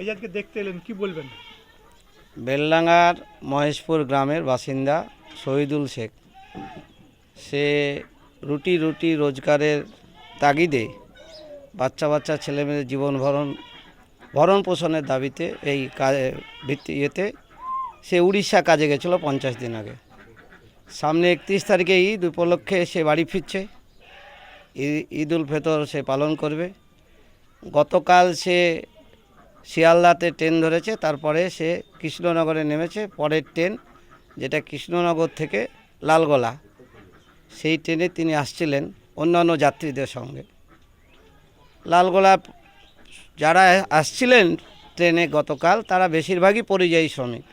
এই আজকে দেখতে এলেন, কি বলবেন? বেলডাঙ্গার মহেশপুর গ্রামের বাসিন্দা শহীদুল শেখ। সে রুটি রুটি রোজগারের তাগিদে বাচ্চা বাচ্চা ছেলেমেয়েদের জীবন ভরণ ভরণ পোষণের দাবিতে এই কাজে ভিত্তি ইয়েতে সে উড়িষ্যা কাজে গেছিল পঞ্চাশ দিন আগে। সামনে একত্রিশ তারিখে ঈদ, উপলক্ষে সে বাড়ি ফিরছে। ঈদ উল ফেতর সে পালন করবে। গতকাল সে শিয়ালদাতে ট্রেন ধরেছে, তারপরে সে কৃষ্ণনগরে নেমেছে, পরের ট্রেন যেটা কৃষ্ণনগর থেকে লালগোলা। সেই ট্রেনে তিনি আসছিলেন অন্যান্য যাত্রীদের সঙ্গে। লালগোলা যারা আসছিলেন ট্রেনে গতকাল, তারা বেশিরভাগই পরিযায়ী শ্রমিক।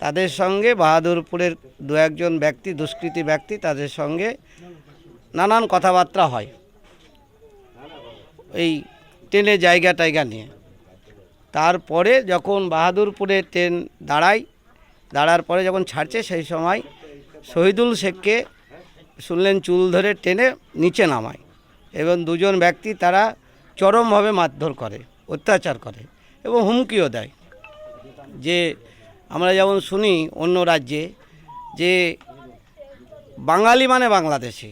তাদের সঙ্গে বাহাদুরপুরের দু একজন ব্যক্তি, দুষ্কৃতী ব্যক্তি, তাদের সঙ্গে নানান কথাবার্তা হয়। এই ট্রেনে জায়গা টায়গা নিয়ে। তারপরে যখন বাহাদুরপুরে ট্রেন দাঁড়ায়, দাঁড়ার পরে যখন ছাড়ছে, সেই সময় শহীদুল শেখকে শুনলেন চুল ধরে টেনে নিচে নামায় এবং দুজন ব্যক্তি তারা চরমভাবে মারধর করে, অত্যাচার করে এবং হুমকিও দেয়। যে আমরা যেমন শুনি অন্য রাজ্যে যে বাঙালি মানে বাংলাদেশি,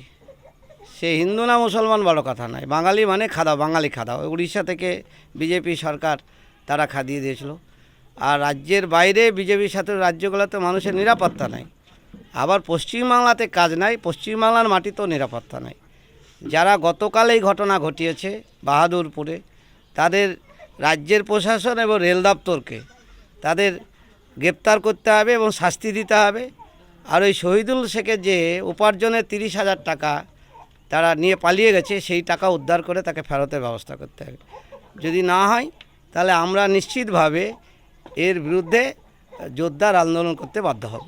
সে হিন্দু না মুসলমান বড় কথা নয়। বাঙালি মানে খাদা, বাঙালি খাদাও উড়িষ্যা থেকে বিজেপি সরকার তারা খাদিয়ে দিয়েছিল। আর রাজ্যের বাইরে বিজেপির সাথে রাজ্যগুলোতে মানুষের নিরাপত্তা নাই। আবার পশ্চিমবাংলাতে কাজ নাই, পশ্চিমবাংলার মাটিতেও নিরাপত্তা নাই। যারা গতকাল এই ঘটনা ঘটিয়েছে বাহাদুরপুরে, তাদের রাজ্যের প্রশাসন এবং রেল দপ্তরকে তাদের গ্রেপ্তার করতে হবে এবং শাস্তি দিতে হবে। আর ওই শহীদুল শেখের যে উপার্জনের তিরিশ হাজার টাকা তারা নিয়ে পালিয়ে গেছে, সেই টাকা উদ্ধার করে তাকে ফেরতের ব্যবস্থা করতে হবে। যদি না হয় তাহলে আমরা নিশ্চিতভাবে এর বিরুদ্ধে জোরদার আন্দোলন করতে বাধ্য হব।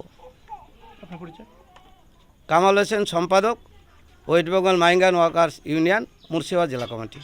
কামাল হোসেন সম্পাদক West Bengal migrant workers union Murshidabad জেলা কমিটি।